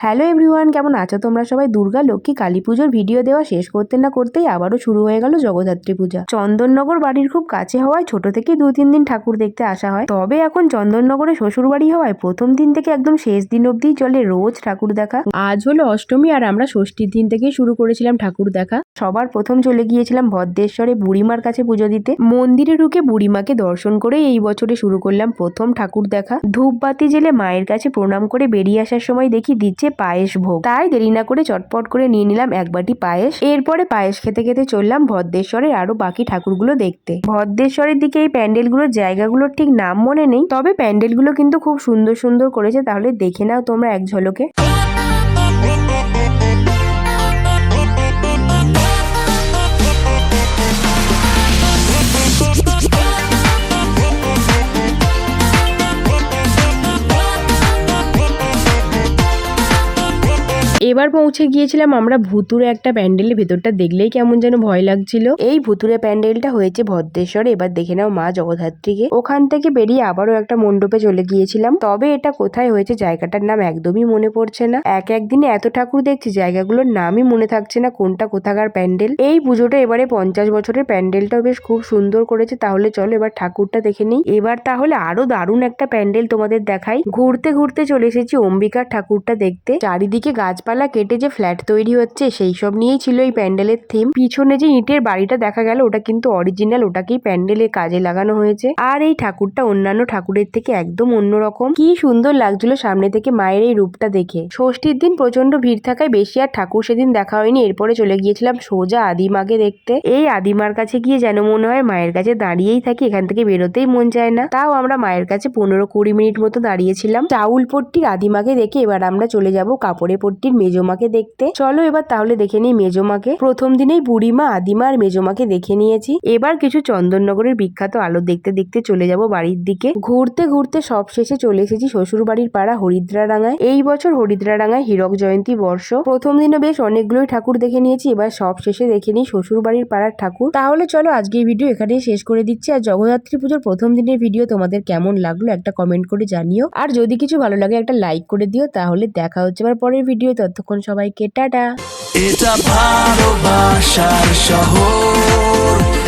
Hello everyone, কেমন আছো তোমরা সবাই? দুর্গা, লক্ষ্মী, কালী পুজোর ভিডিও দেওয়া শেষ করতে না করতেই আবারও শুরু হয়ে গেল জগদ্ধাত্রী পূজা। চন্দননগর বাড়ির খুব কাছে হওয়ায় ছোট থেকেই দু তিন দিন ঠাকুর দেখতে আসা হয়। তবে এখন চন্দননগরে শ্বশুর বাড়ি হওয়ায় প্রথম দিন থেকে একদম শেষ দিন অবধি চলে রোজ ঠাকুর দেখা। আজ হলো অষ্টমী আর আমরা ষষ্ঠীর দিন থেকেই শুরু করেছিলাম ঠাকুর দেখা। সবার প্রথম চলে গিয়েছিলাম ভদ্রেশ্বরে বুড়িমার কাছে পুজো দিতে। মন্দিরে ঢুকে বুড়িমাকে দর্শন করে এই বছরে শুরু করলাম প্রথম ঠাকুর দেখা। ধূপবাতি জেলে মায়ের কাছে প্রণাম করে বেরিয়ে আসার সময় দেখি দিচ্ছে পায়েস ভোগ। তাই দেরি না করে চটপট করে নিয়ে নিলাম এক বাটি পায়েস। এরপরে পায়েস খেতে খেতে চললাম ভদ্রেশ্বরের আরও বাকি ঠাকুরগুলো দেখতে। ভদ্রেশ্বরের দিকে এই প্যান্ডেলগুলোর জায়গাগুলোর ঠিক নাম মনে নেই। তবে প্যান্ডেলগুলো কিন্তু খুব সুন্দর সুন্দর করেছে, তাহলে দেখে নাও তোমরা এক ঝলকে। এবার পৌঁছে গিয়েছিলাম আমরা ভুতুরে একটা প্যান্ডেলের ভেতরটা দেখলেই কেমন যেন ভয় লাগছিল। এই ভুতুরে প্যান্ডেলটা হয়েছে ভদ্রেশ্বরে, এবার দেখে নাও মা জগদ্ধাত্রীকে। ওখান থেকে বেরিয়ে আবারও একটা মণ্ডপে চলে গিয়েছিলাম। তবে এটা কোথায় হয়েছে জায়গাটার নাম একদমই মনে পড়ছে না। এক একদিনে এত ঠাকুর দেখছি, জায়গাগুলোর নামই মনে থাকছে না কোনটা কোথাকার প্যান্ডেল। এই পুজোটা এবারে পঞ্চাশ বছরের প্যান্ডেলটাও বেশ খুব সুন্দর করেছে। তাহলে চলো এবার ঠাকুরটা দেখে নিই। এবার তাহলে আরও দারুণ একটা প্যান্ডেল তোমাদের দেখাই। ঘুরতে ঘুরতে চলে এসেছি অম্বিকার ঠাকুরটা দেখতে। চারিদিকে গাছপালা কেটে যে ফ্ল্যাট তৈরি হচ্ছে, সেই সব নিয়েই ছিল এই প্যান্ডেলের থিম পিছনে যে ইটের বাড়িটা দেখা গেল, ওটা কিন্তু অরিজিনাল ওটাকেই প্যান্ডেলে কাজে লাগানো হয়েছে। আর এই ঠাকুরটা অন্যান্য ঠাকুরের থেকে একদম অন্যরকম কি সুন্দর লাগছিল সামনে থেকে মায়ের এই রূপটা দেখে। ষষ্ঠীর দিন প্রচণ্ড ভিড় থাকায় বেশি আর ঠাকুর সেদিন দেখা হয়নি। এরপরে চলে গিয়েছিলাম সোজা আদিমাকে দেখতে। এই আদিমার কাছে গিয়ে যেন মনে হয় মায়ের কাছে দাঁড়িয়েই থাকি, এখান থেকে বেরোতেই মন চায় না। তাও আমরা মায়ের কাছে পনেরো কুড়ি মিনিট মতো দাঁড়িয়েছিলাম। চাউল পট্টির আদিমাকে দেখে এবার আমরা চলে যাব কাপড়ে পট্টির মেজমাকে দেখতে। চলো এবার তাহলে দেখে নিই মেজমাকে। প্রথম দিনেই বুড়িমা, আদিমা আর মেজমাকে দেখে নিয়েছি। এবার কিছু চন্দননগরের বিখ্যাত আলো দেখতে দেখতে চলে যাব বাড়ির দিকে। ঘুরতে ঘুরতে সব শেষে চলে এসেছি শ্বশুর বাড়ির পাড়া হরিদ্রারাঙ্গায় এই বছর হরিদ্রারাঙ্গায় হীরক জয়ন্তী বর্ষ। প্রথম দিনও বেশ অনেকগুলোই ঠাকুর দেখে নিয়েছি। এবার সব শেষে দেখে নিই শ্বশুর বাড়ির পাড়ার ঠাকুর। তাহলে চলো আজকের ভিডিও এখানেই শেষ করে দিচ্ছি। আর জগদ্ধাত্রী পুজোর প্রথম দিনের ভিডিও তোমাদের কেমন লাগল একটা কমেন্ট করে জানিও। আর যদি কিছু ভালো লাগে একটা লাইক করে দিও। তাহলে দেখা হচ্ছে আবার পরের ভিডিও ততক্ষণ সবাইকে টাটা। এটা ভালোবাসার শহর।